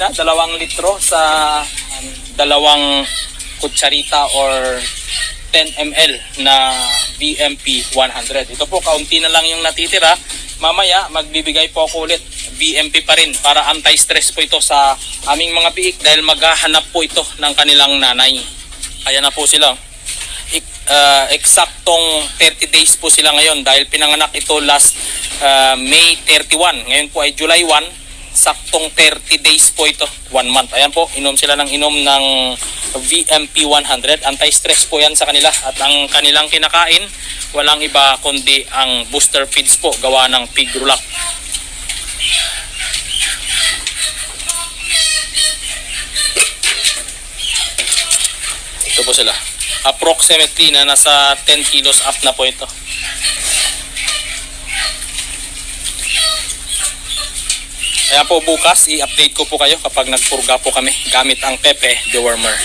na, dalawang litro sa um, dalawang kutsarita or 10 ml na VMP 100. Ito po, kaunti na lang yung natitira. Mamaya, magbibigay po ako ulit VMP pa rin para anti-stress po ito sa aming mga biik dahil maghahanap po ito ng kanilang nanay. Kaya na po sila. Ik- uh, eksaktong 30 days po sila ngayon dahil pinanganak ito last uh, May 31. Ngayon po ay July 1. Saktong 30 days po ito. One month. Ayan po, inom sila ng inom ng VMP 100. Anti-stress po yan sa kanila. At ang kanilang kinakain, walang iba kundi ang booster feeds po gawa ng pig rulac. Ito po sila. Approximately na nasa 10 kilos up na po ito. Kaya po bukas i-update ko po kayo kapag nagpurga po kami gamit ang Pepe dewormer.